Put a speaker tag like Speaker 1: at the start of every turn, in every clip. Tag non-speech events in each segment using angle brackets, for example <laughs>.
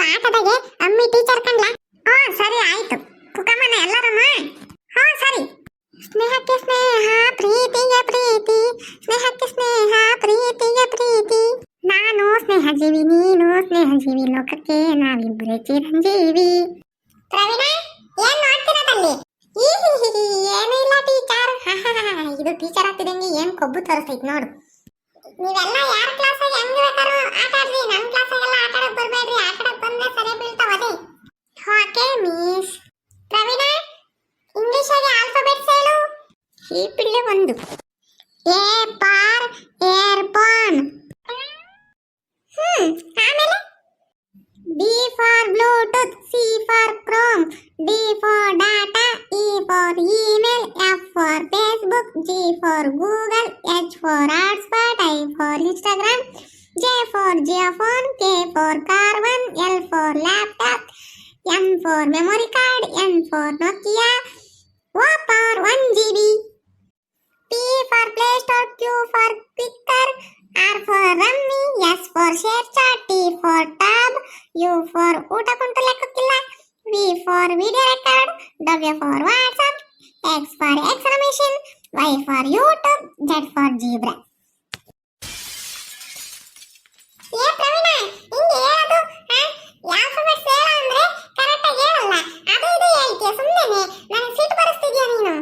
Speaker 1: ಆಟದಾಗೆ ಅಮ್ಮಿ ಟೀಚರ್ ಕಂಡ್ಲ. ಹಾ, ಸರಿ, ಆಯ್ತು. ಕುಕಮ್ಮನ ಎಲ್ಲರಮ್ಮ? ಹಾ, ಸರಿ. ಸ್ನೇಹಕ್ಕೆ ಸ್ನೇಹ, ಪ್ರೀತಿಗೆ ಪ್ರೀತಿ. ಸ್ನೇಹಕ್ಕೆ ಸ್ನೇಹ, ಪ್ರೀತಿಗೆ ಪ್ರೀತಿ. ನಾನು ಸ್ನೇಹಜೀವಿ, ನೀನು ಸ್ನೇಹಜೀವಿ. ಲೋಕಕ್ಕೆ ನಾವಿಬ್ಬರೇ ಚಿರಂಜೀವಿ. ಪ್ರವೀಣ, ಏನ್ ನೋಡ್ತಿರೋದಲ್ಲಿ ಏನೂ ಇಲ್ಲ ಟೀಚರ್ <laughs> ಇದು ಟೀಚರ್ ಆಗ್ತಿದಂಗೆ ಏನ್ ಕೊಬ್ಬು ತೋರಿಸ್ತೈತಿ ನೋಡು. ನೀವೆಲ್ಲ ಯಾರ ಕ್ಲಾಸ್ ಹೆಂಗ್ ಬೇಕಾದ್ರೂ ಆಟ ಆಡ್ರಿ ಈ ಪಿಳ್ಳೆ ಒಂದು ಎ ಪಾರ್ ಏರ್ಪಾನ್ ಹ್ಮ್ ಆಮೇಲೆ B for Bluetooth C for Chrome D for data E for email F for Facebook G for Google H for hotspot I for Instagram J for JioPhone K for Karbonn L for laptop M for memory card N for Nokia O for ಊಟ ಕುಂಟು ಲೆಕ್ಕಕ್ಕಿಲ್ಲ. V for video record W for WhatsApp X for exclamation Y for YouTube Z for zebra ಏ ಪ್ರವೀಣ, ಹಿಂಗೆ ಹೇಳೋದು alphabets ಹೇಳ ಅಂದ್ರೆ correct ಆಗಿ ಹೇಳಲ್ಲ. ಅದು ಇದು ಹೇಳ್ತೀಯ ಸುಮ್ಮನೆ ನನಗೆ ಸಿಟ್ಟು ಬರಿಸ್ತಿದ್ಯಾ ನೀನು?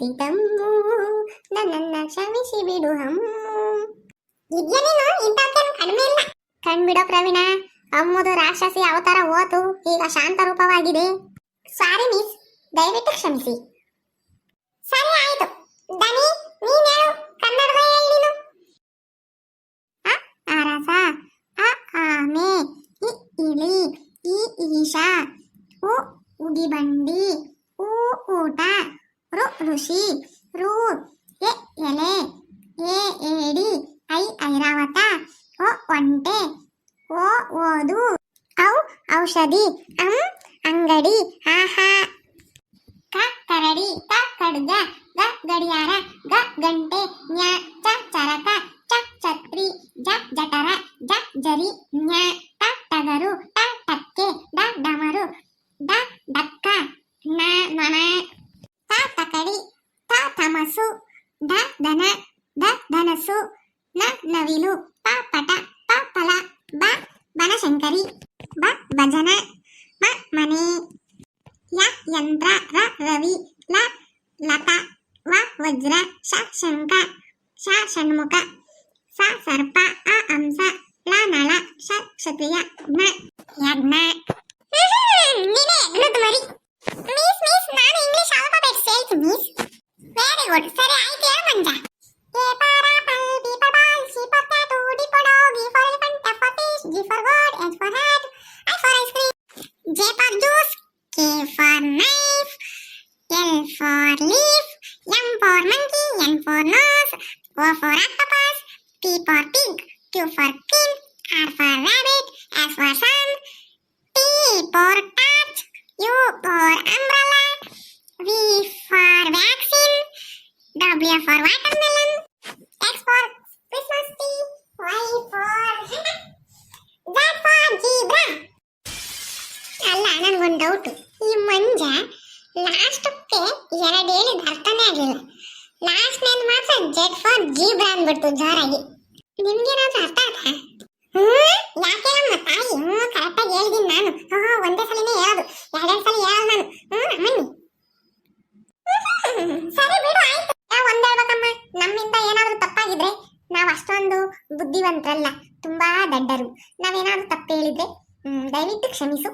Speaker 1: ಭಯ ತಮ್ಮು ನನ್ನನ್ನ ಕ್ಷಮಿಸಿ ಬಿಡು ಹಮ್ಮು ಇದ್ಯಾ ನೀನು ಇಂಥದ್ದೇನು ಕಡಿಮೆ ಇಲ್ಲ. ಕಣ್ಬಿಡೋ ಪ್ರವೀಣ, ಅಮ್ಮದು ರಾಕ್ಷಸಿ ಅವತಾರ ಹೋತು, ಈಗ ಶಾಂತ ರೂಪವಾಗಿದೆ. ಸಾರಿ ಮಿಸ್ ದಯವಿಟ್ಟು ಕ್ಷಮಿಸಿ. ಸರಿ ಆಯ್ತು. ದನಿ ನೀನ್ ಆಮೆ ಇ, ಇಳಿ ಈ ಈಶಾ, ಉ ಉಗಿಬಂಡಿ ಊ ಊಟ. ರು ಋಷಿ ರು ಎ ಎಲೆ ಎ ಏಡಿ ಐ ಐರಾವತ ಒ ಒಂಟೆ ಓ ಓದು ಔ ಔಷಧಿ ಅಂ ಅಂಗಡಿ ಆಹಾ ಕ ಕರಡಿ ಕ ಖಡ್ಗ ಗ ಗಡಿಯಾರ ಗ ಗಂಟೆ ಞ ಚ ಚರಕ ಚ ಛತ್ರಿ ಜ ಜಠರ ಜ ಜರಿ ಞ ಧ ದನ ದ ಧನಸು, ನ ನವಿಲು, ಪ ಪಟ, ಪ ಫಲ, ಬ ಬನಶಂಕರಿ, ಬ ಭಜನ, ಮ ಮನೆ, ಯ ಯಂತ್ರ, ರ ರವಿ, ಲ ಲತ, ವ ವಜ್ರ, ಶ ಶಂಕ ಶ ಷಣ್ಮುಖ, ಸ ಸರ್ಪ, ಅ ಅಂಸ ಲ ನಳ ಶ ಕ್ಷತ್ರಿಯ ಜ್ಞ ಯಜ್ಞ ನೀನೇ ಅಗ್ನದ ಮರಿ ಮಿಸ್ ಮಿಸ್ ನಾನು ಇಂಗ್ಲಿಷ್ ಆಲ್ಫಾಬೆಟ್ಸ್ ಹೇಳ್ತೀನಿ ಮಿಸ್ ವೆರಿ ಗುಡ್ ಸರಿ ಆಯ್ತು ಹೇಳು Manja A for apple B for ball C for cat D for dog E for elephant F for fish G for god H for hat I for ice cream J for juice K for knife L for leaf M for monkey N for nose O for octopus P for pig Q for queen R for rabbit S for sun T for torch U for umbrella V for vaccine W for watermelon, X for Christmas tree, Y for <laughs> Z for zebra. ಅಲ್ಲ ನನಗೊಂದು doubt ಈ ಮಂಜ ಲಾಸ್ಟಕ್ಕೆ ಎರಡು ಹೇಳಿದ ಅರ್ಥನೇ ಆಗಲಿಲ್ಲ. Last name ಮಾತ್ರ Z for zebra ಅಂದ್ಬಿಡ್ತು ಜೋರಾಗಿ. ನಿಮ್ಗೇನಾದ್ರೂ ಅರ್ಥ ಆಯ್ತಾ? ಯಾಕೆ ನಮ್ಮ ತಾಯಿ? ಹ್ಞೂ ಕರೆಕ್ಟಾಗಿ ಹೇಳಿದೀನಿ ನಾನು. ಹಾ ಒಂದೇ ಸಲಿನೇ ಹೇಳೋದು. ಎರಡೆರಡು ಸಲ ಹೇಳೋದು ನಾನು. ಹ್ಞೂ ಮಣ್ಣಿ ಬುದ್ಧಿವಂತರಲ್ಲ ತುಂಬಾ ದಡ್ಡರು. ನಾವೇನಾದ್ರೂ ತಪ್ಪು ಹೇಳಿದ್ರೆ ದಯವಿಟ್ಟು ಕ್ಷಮಿಸು.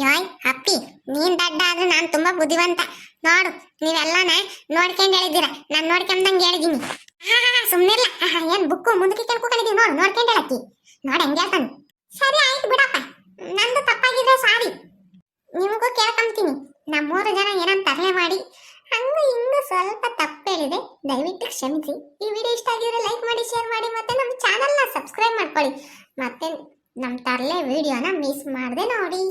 Speaker 1: ಯಾಯ್ ಅಪ್ಪಿ ನೀನ್ ದಡ್ಡ ಆದ್ರೆ ನಾನು ತುಂಬಾ ಬುದ್ಧಿವಂತ. ನೋಡು ನೀವೆಲ್ಲಾನ ನೋಡ್ಕೊಂಡು ಹೇಳಿದ್ದೀರ. ನಾನು ನೋಡ್ಕೊಂಡಂಗೆ ಹೇಳಿದೀನಿ. ಹಾ ಸುಮ್ನಿರ್ಲ. ಆಹಾ, ಏನ್ ಬುಕ್ಕು ಮುಂದಕ್ಕೆ ಕೇಳ್ಕೊಂಡಿದೀವಿ ನೋಡು ನೋಡ್ಕೊಂಡು ಹೇಳಕ್ಕಿ. ನೋಡಿ ಹೆಂಗ್ ಹೇಳ್ತಾನೆ. ಸರಿ ಆಯ್ತು ಬಿಡಪ್ಪ. ನಂದು ತಪ್ಪಾಗಿದ್ರೆ ಸಾರಿ. ನಿಮಗೂ ಕೇಳ್ಕೊಂತೀನಿ. ನಮ್ಮೂರು ಜನ ಏನಂತ ತರಲೆ ಮಾಡಿ. ಹಂಗೂ ಇನ್ನೂ ಸ್ವಲ್ಪ ತಪ್ಪು. ಹೇಳಿದೆ ದಯವಿಟ್ಟು ಕ್ಷಮಿಸಿ. ಈ ವಿಡಿಯೋ ಇಷ್ಟ ಆಗಿದ್ರೆ ಲೈಕ್ ಮಾಡಿ ಶೇರ್ ಮಾಡಿ ಮತ್ತೆ ನಮ್ಮ ಚಾನಲ್ನ ಸಬ್ಸ್ಕ್ರೈಬ್ ಮಾಡ್ಕೊಳ್ಳಿ. ಮತ್ತೆ ನಮ್ಮ ತರಲೆ ವಿಡಿಯೋನ ಮಿಸ್ ಮಾಡದೆ ನೋಡಿ.